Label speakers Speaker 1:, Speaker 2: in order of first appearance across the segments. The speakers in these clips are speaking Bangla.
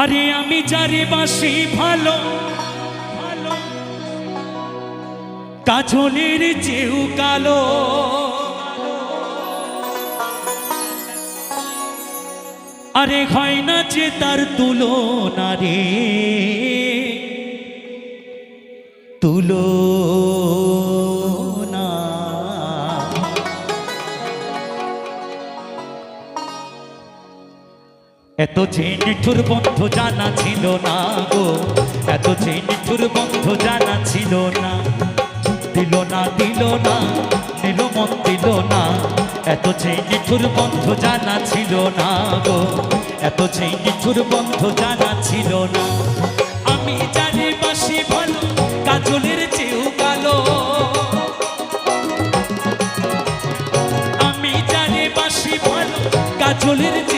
Speaker 1: আরে আমি যারে বাসি ভালো ভালো। কাজলের চেউ কালো। আরে হয় না যে তার তুলনা রে। এত যে নিঠুর বন্ধু জানা ছিল না গো। এত যে নিঠুর বন্ধু জানা ছিল না। দিল না দিল না, দিল মন দিল না। এত যে নিঠুর বন্ধু জানা ছিল না গো। এত যে নিঠুর বন্ধু জানা ছিল না। আমি জানি বাসি ভালো, কাজলের চেয়েও কালো। আমি জানি বাসি ভালো, কাজলের যে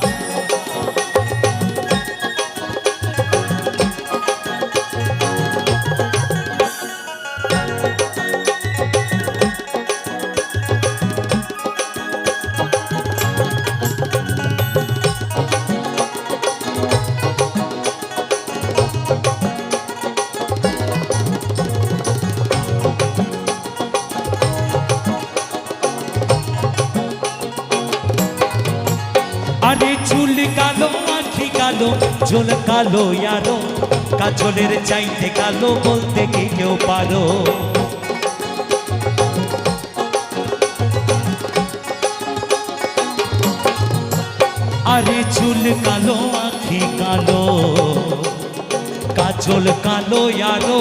Speaker 1: চুল কালো, আখি কালো চুল কালো, ইয়ারো। কাজলের চাইতে কালো বলতে কি কেউ পারো? আরে চুল কালো, আখি কালো, কাজল কালো, ইয়ারো।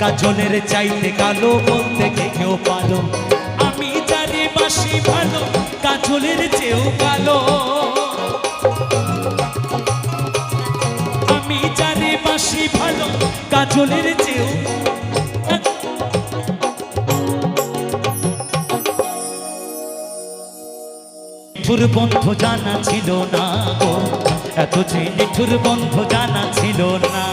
Speaker 1: কাজলের চাইতে কালো বলতে কে কেউ পালো আমি বাসি ভালো, কাজলের চেয়েও কালো আমি জানি বাসি ভালো, কাজলের চেয়েও নিঠুর বন্ধু জানা ছিল না গো, এত যে নিঠুর বন্ধু জানা ছিল না।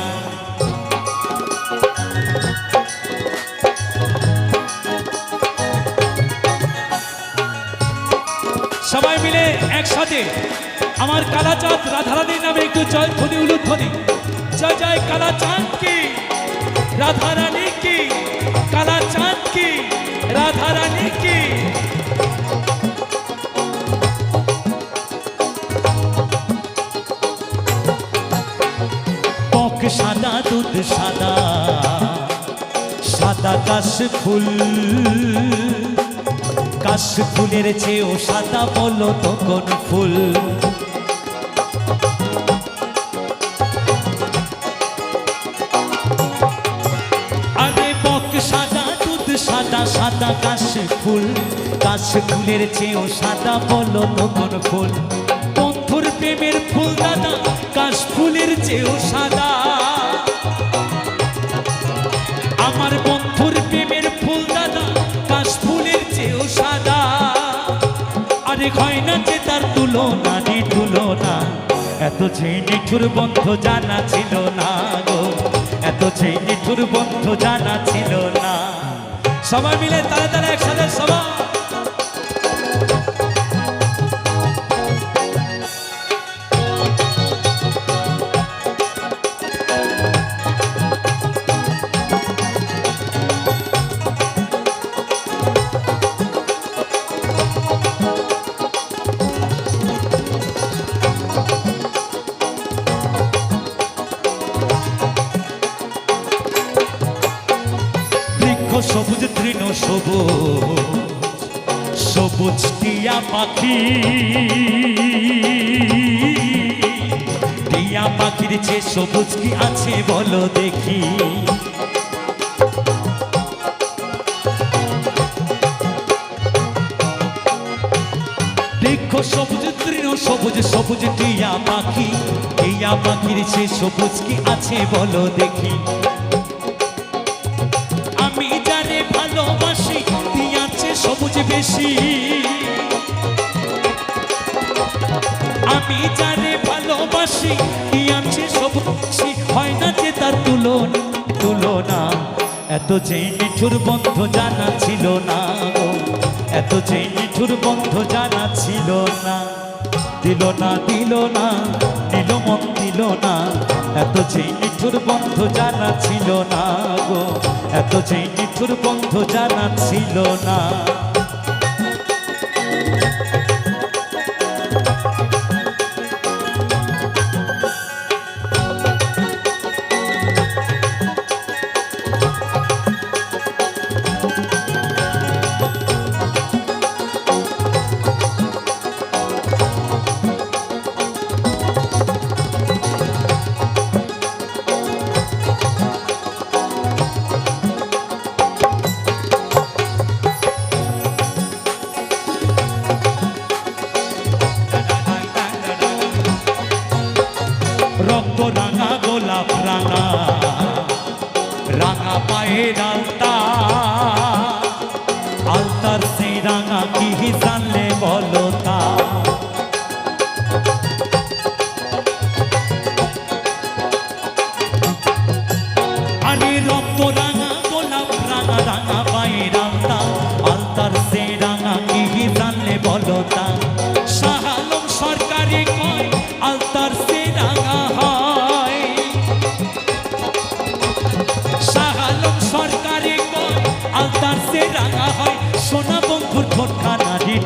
Speaker 1: একসাথে। আমার কালাচাঁদ রাধারানীর নামে একটু জয় ধ্বনি উলুধ্বনি। জয় জয় কালাচাঁদ কি? রাধারানী কি? কালাচাঁদ কি? রাধারানী কি? সাদা, দুধ সাদা সাদা কাশ ফুল। কাশ ফুলের চেয়েও সাদা বলো তো ফুল? সাদা, দুধ সাদা কাশ ফুল। কাশ ফুলের চেয়েও সাদা বলো তো ফুল? বন্ধুর প্রেমের ফুল দাদা, কাশ ফুলের চেয়েও সাদা। আমার বন্ধুর প্রেমের ফুল দাদা, কাশ হয় না যে তার তুলনা, নি তুলনা। এত যে নিঠুর বন্ধ জানা ছিল না গো। এত যে নিঠুর বন্ধ জানা ছিল না। সবাই মিলে তারা তারা একসাথে সবাই। সবুজ টিয়া পাখি। টিয়া পাখির চেয়ে সবুজ কি আছে বলো দেখি। বৃক্ষ সবুজ তৃণ, সবুজ সবুজ টিয়া পাখি। টিয়া পাখির চেয়ে সবুজ কি আছে বলো দেখি। সবুজ বেশি। আমি জানে ভালোবাসি সবুজ বেশি হয় না যে তার তুলনা তুলনা? এত যে নিঠুর বন্ধ জানা ছিল না এত যে নিঠুর বন্ধ জানা ছিল না। দিল না দিল না, দিল মন দিল না। এত যে নিঠুর বন্ধ জানা ছিল না গো। এত যে নিঠুর বন্ধ জানা ছিল না। রক্ত রাঙা গোলাপ, রাঙা। রাঙা পায়ের আলতা। আলতার সেই রাঙা কি জানলে বলো তা? রাঙা রাঙা পায়ের আলতা। আলতার সেই রাঙা কি জানলে বলো তা?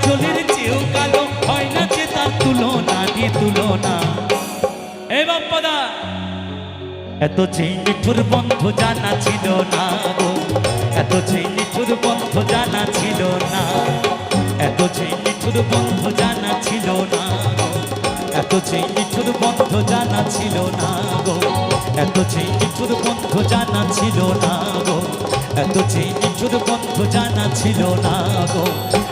Speaker 1: কাজলের চেয়েও কালো হয় না যে তার তুলনা দিয়ে তুলনা। এ বাপ্পাদা, এত যে নিঠুর বন্ধ জানা ছিল না গো। এত যে নিঠুর বন্ধ জানা ছিল না। এত যে বন্ধ জানা ছিল না এত যে বন্ধ জানা ছিল না গো। এত যে নিঠুর বন্ধ জানা ছিল না গো। এত যে বন্ধ জানা ছিল না গো।